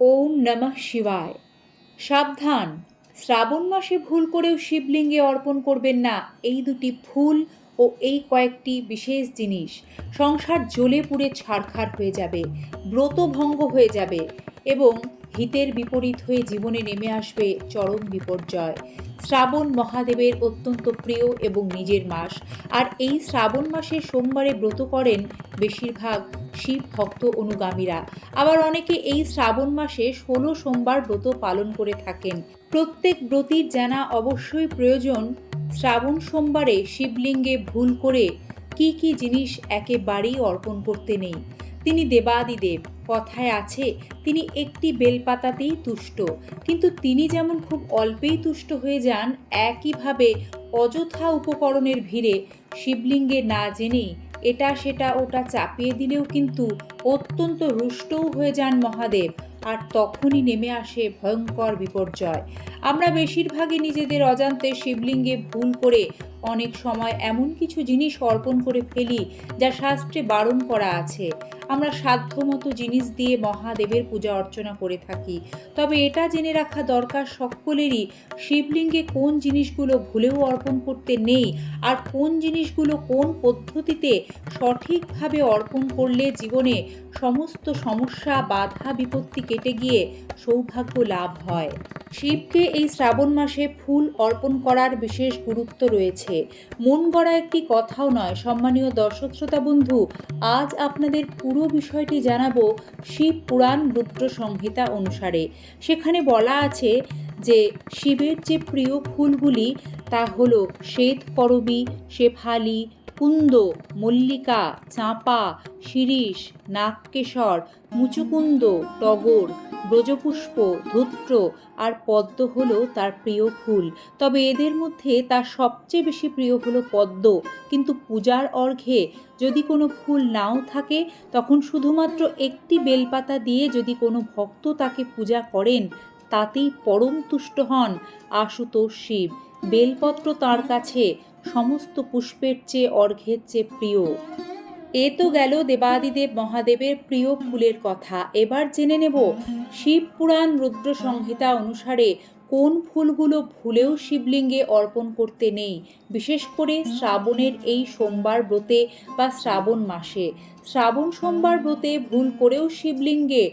ওম নমঃ শিবায়। সাবধান। শ্রাবণ মাসে ভুল করেও শিবলিঙ্গে অর্পণ করবেন না এই দুটি ফুল ও এই কয়েকটি বিশেষ জিনিস। সংসার জ্বলে পুড়ে ছাড়খাড় হয়ে যাবে, ব্রত ভঙ্গ হয়ে যাবে এবং হিতের বিপরীত হয়ে জীবনে নেমে আসবে চরম বিপর্যয়। শ্রাবণ মহাদেবের অত্যন্ত প্রিয় এবং নিজের মাস। আর এই শ্রাবণ মাসে সোমবারে ব্রত করেন বেশিরভাগ শিব ভক্ত অনুগামীরা। আবার অনেকে এই শ্রাবণ মাসে ষোলো সোমবার ব্রত পালন করে থাকেন। প্রত্যেক ব্রতীর জানা অবশ্যই প্রয়োজন। শ্রাবণ সোমবারে শিবলিঙ্গে ভুল করে কি কি জিনিস একেবারেই অর্পণ করতে নেই। তিনি দেবাদিদেব, কথায় আছে, তিনি একটি বেলপাতাতেই তুষ্ট। কিন্তু তিনি যেমন খুব অল্পেই তুষ্ট হয়ে যান, একইভাবে অযথা উপকরণের ভিড়ে শিবলিঙ্গে না জেনেই এটা সেটা ওটা চাপিয়ে দিলেও কিন্তু অত্যন্ত রুষ্টও হয়ে যান মহাদেব, আর তখনই নেমে আসে ভয়ঙ্কর বিপর্যয়। আমরা বেশিরভাগই নিজেদের অজান্তে শিবলিঙ্গে ভুল করে অনেক সময় এমন কিছু জিনিস অর্পণ করে ফেলি, যা শাস্ত্রে বারণ করা আছে। আমরা সাধ্যমতো জিনিস দিয়ে মহাদেবের পূজা অর্চনা করে থাকি। তবে এটা জেনে রাখা দরকার সকলেরই, শিবলিঙ্গে কোন জিনিসগুলো ভুলেও অর্পণ করতে নেই আর কোন জিনিসগুলো কোন পদ্ধতিতে সঠিকভাবে অর্পণ করলে জীবনে সমস্ত সমস্যা, বাধা, বিপত্তি কেটে গিয়ে সৌভাগ্য লাভ হয়। শিবকে এই শ্রাবণ মাসে ফুল অর্পণ করার বিশেষ গুরুত্ব রয়েছে। মন গড়া একটি কথাও নয়, সম্মানীয় দর্শক শ্রোতা বন্ধু, আজ আপনাদের পুরো বিষয়টি জানাব শিব পুরাণ রুদ্র সংহিতা অনুসারে। সেখানে বলা আছে যে, শিবের যে প্রিয় ফুলগুলি তা হলো শ্বেত করবি, শেফালি কুন্দ মল্লিকা, চাঁপা, শিরিষ, নাগকেশর, মুচুকুন্দ, টগর, ব্রজপুষ্প, ধূত্র আর পদ্ম হলো তার প্রিয় ফুল। তবে এদের মধ্যে তার সবচেয়ে বেশি প্রিয় হলো পদ্ম। কিন্তু পূজার অর্ঘে যদি কোনো ফুল নাও থাকে, তখন শুধুমাত্র একটি বেলপাতা দিয়ে যদি কোনো ভক্ত তাকে পূজা করেন, তাতেই পরম তুষ্ট হন আশুতোষ শিব। বেলপত্র তার কাছে সমস্ত পুষ্পের চেয়ে অর্ঘ্যের চেয়ে প্রিয়। এ তো গেল দেবাদিদেব মহাদেবের প্রিয় ফুলের কথা। এবার জেনে নেব শিব পুরাণ রুদ্র সংহিতা অনুসারে কোন ফুলগুলো ভুলেও শিবলিঙ্গে অর্পণ করতে নেই, বিশেষ করে শ্রাবণের এই সোমবার ব্রতে বা শ্রাবণ মাসে। শ্রাবণ সোমবার ব্রতে ভুল করেও শিবলিঙ্গে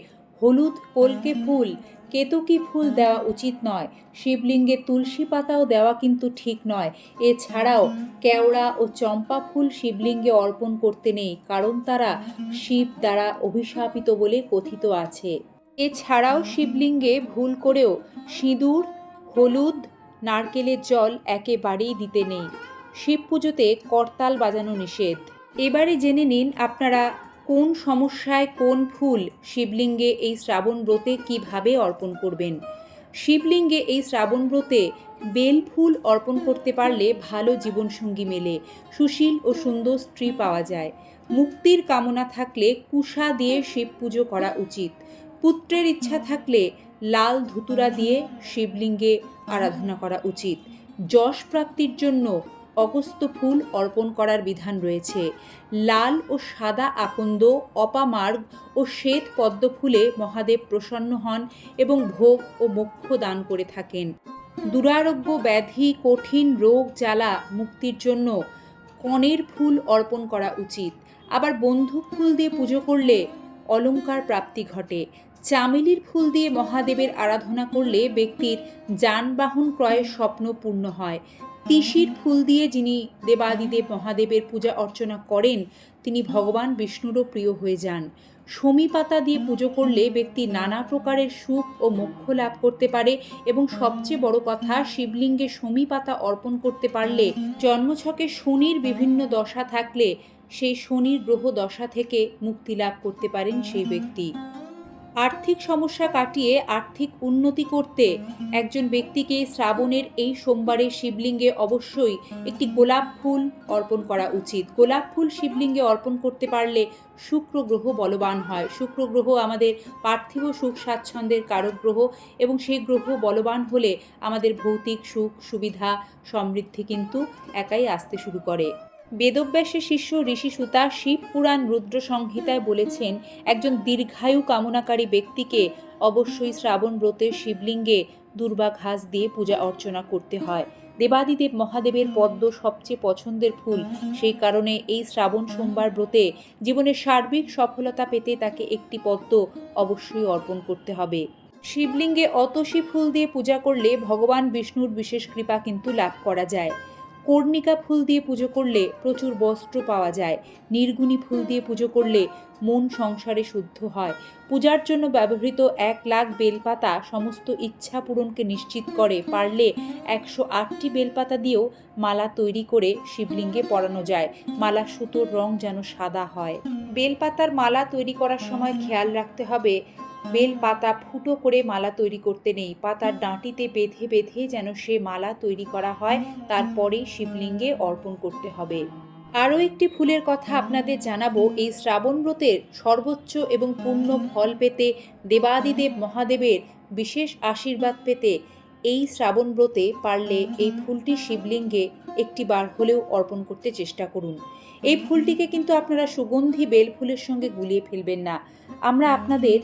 হলুদ কলকে ফুল কেতকী ফুল দেওয়া উচিত নয়। শিবলিঙ্গে তুলসী পাতাও দেওয়া কিন্তু ঠিক নয়। এছাড়াও কেওড়া ও চম্পা ফুল শিবলিঙ্গে অর্পণ করতে নেই, কারণ তারা শিব দ্বারা অভিশাপিত বলে কথিত আছে। এছাড়াও শিবলিঙ্গে ভুল করেও সিঁদুর, হলুদ, নারকেলের জল একেবারেই দিতে নেই। শিব পুজোতে করতাল বাজানো নিষেধ। এবারে জেনে নিন আপনারা কোন সমস্যায় কোন ফুল শিবলিঙ্গে এই শ্রাবণ ব্রতে কীভাবে অর্পণ করবেন? শিবলিঙ্গে এই শ্রাবণ ব্রতে বেল ফুল অর্পণ করতে পারলে ভালো জীবনসঙ্গী মেলে, সুশীল ও সুন্দর স্ত্রী পাওয়া যায়। মুক্তির কামনা থাকলে কুষা দিয়ে শিব পুজো করা উচিত। পুত্রের ইচ্ছা থাকলে লাল ধুতুরা দিয়ে শিবলিঙ্গে আরাধনা করা উচিত। যশ প্রাপ্তির জন্য অগস্ত ফুল অর্পণ করার বিধান রয়েছে। লাল ও সাদা আকন্দ অপামার্গ ও শ্বেত পদ্ম ফুলে মহাদেব প্রসন্ন হন এবং ভোগ ও মোক্ষ দান করে থাকেন। দুরারোগ্য ব্যাধি, কঠিন রোগ জ্বালা মুক্তির জন্য কনের ফুল অর্পণ করা উচিত। আবার বন্ধুক ফুল দিয়ে পুজো করলে অলংকার প্রাপ্তি ঘটে। চামেলির ফুল দিয়ে মহাদেবের আরাধনা করলে ব্যক্তির যানবাহন ক্রয়ের স্বপ্ন পূর্ণ হয়। তিসির ফুল দিয়ে যিনি দেবাদিদেব মহাদেবের পূজা অর্চনা করেন, তিনি ভগবান বিষ্ণুরও প্রিয় হয়ে যান। সমী পাতা দিয়ে পুজো করলে ব্যক্তি নানা প্রকারের সুখ ও মোক্ষ লাভ করতে পারে এবং সবচেয়ে বড় কথা, শিবলিঙ্গে সমী পাতা অর্পণ করতে পারলে জন্মছকে শনির বিভিন্ন দশা থাকলে সেই শনির গ্রহ দশা থেকে মুক্তি লাভ করতে পারেন সেই ব্যক্তি। আর্থিক সমস্যা কাটিয়ে আর্থিক উন্নতি করতে একজন ব্যক্তিকে শ্রাবণের এই সোমবারে শিবলিঙ্গে অবশ্যই একটি গোলাপ ফুল অর্পণ করা উচিত। গোলাপ ফুল শিবলিঙ্গে অর্পণ করতে পারলে শুক্র গ্রহ বলবান হয়। শুক্র গ্রহ আমাদের পার্থিব সুখ স্বাচ্ছন্দ্যের কারক গ্রহ এবং সেই গ্রহ বলবান হলে আমাদের ভৌতিক সুখ, সুবিধা, সমৃদ্ধি কিন্তু একাই আসতে শুরু করে। বেদব্যাসের শিষ্য ঋষি সুতা শিব পুরাণ রুদ্র সংহিতায় বলেছেন, একজন দীর্ঘায়ু কামনাকারী ব্যক্তিকে অবশ্যই শ্রাবণ ব্রতের শিবলিঙ্গে দুর্বা ঘাস দিয়ে পূজা অর্চনা করতে হয়। দেবাদিদেব মহাদেবের পদ্ম সবচেয়ে পছন্দের ফুল। সেই কারণে এই শ্রাবণ সোমবার ব্রতে জীবনের সার্বিক সফলতা পেতে তাকে একটি পদ্ম অবশ্যই অর্পণ করতে হবে। শিবলিঙ্গে অতসী ফুল দিয়ে পূজা করলে ভগবান বিষ্ণুর বিশেষ কৃপা কিন্তু লাভ করা যায়। কর্ণিকা ফুল দিয়ে পুজো করলে প্রচুর বস্ত্র পাওয়া যায়। নির্গুণী ফুল দিয়ে পুজো করলে মন সংসারে শুদ্ধ হয়। পূজার জন্য ব্যবহৃত এক লাখ বেলপাতা সমস্ত ইচ্ছা পূরণকে নিশ্চিত করে। পারলে একশো আটটি বেলপাতা দিয়েও মালা তৈরি করে শিবলিঙ্গে পরানো যায়। মালা সুতোর রং যেন সাদা হয়। বেলপাতার মালা তৈরি করার সময় খেয়াল রাখতে হবে বেল পাতা ফুটো করে মালা তৈরি করতে নেই। পাতার ডাঁটিতে বেঁধে বেঁধে যেন সে মালা তৈরি করা হয়, তারপরেই শিবলিঙ্গে অর্পণ করতে হবে। আরও একটি ফুলের কথা আপনাদের জানাব, এই শ্রাবণ ব্রতের সর্বোচ্চ এবং পূর্ণ ফল পেতে দেবাদিদেব মহাদেবের বিশেষ আশীর্বাদ পেতে এই শ্রাবণ ব্রতে পারলে এই ফুলটি শিবলিঙ্গে একটি বার হলেও অর্পণ করতে চেষ্টা করুন। এই ফুলটিকে কিন্তু আপনারা সুগন্ধি বেল ফুলের সঙ্গে গুলিয়ে ফেলবেন না। আমরা আপনাদের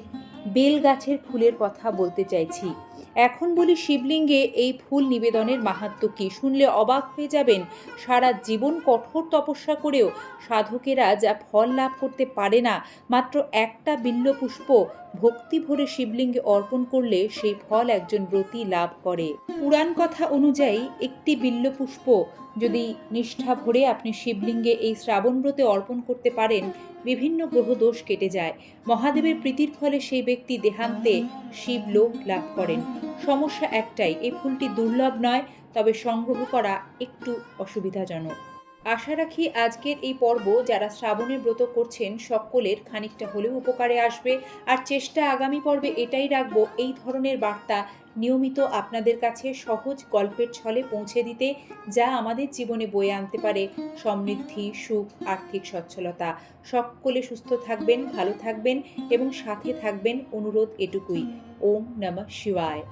বেল গাছের ফুলের কথা বলতে চাইছি। এখন বলি শিবলিঙ্গে এই ফুল নিবেদনের মাহাত্ম কী? শুনলে অবাক হয়ে যাবেন। সারা জীবন কঠোর তপস্যা করেও সাধকেরা যা ফল লাভ করতে পারে না, মাত্র একটা বিল্ল পুষ্প ভক্তি ভরে শিবলিঙ্গে অর্পণ করলে সেই ফল একজন ব্রতী লাভ করে। পুরাণ কথা অনুযায়ী একটি বিল্ল পুষ্প যদি নিষ্ঠা ভরে আপনি শিবলিঙ্গে এই শ্রাবণ ব্রতে অর্পণ করতে পারেন, বিভিন্ন গ্রহ দোষ কেটে যায়। মহাদেবের প্রীতির ফলে সেই ব্যক্তি দেহান্তে শিবলোক লাভ করেন। সমস্যা একটাই, এই ফুলটি দুর্লভ নয়, তবে সংগ্রহ করা একটু অসুবিধাজনক। আশা রাখি আজকের এই পর্ব যারা শ্রাবণের ব্রত করছেন, সকলের খানিকটা হলেও উপকারে আসবে। আর চেষ্টা আগামী পর্বে এটাই রাখব, এই ধরনের বার্তা নিয়মিত আপনাদের কাছে সহজ গল্পের ছলে পৌঁছে দিতে, যা আমাদের জীবনে বয়ে আনতে পারে সমৃদ্ধি, সুখ, আর্থিক সচ্ছলতা। সকলে সুস্থ থাকবেন, ভালো থাকবেন এবং সাথে থাকবেন। অনুরোধ এটুকুই। ওম নমঃ শিবায়।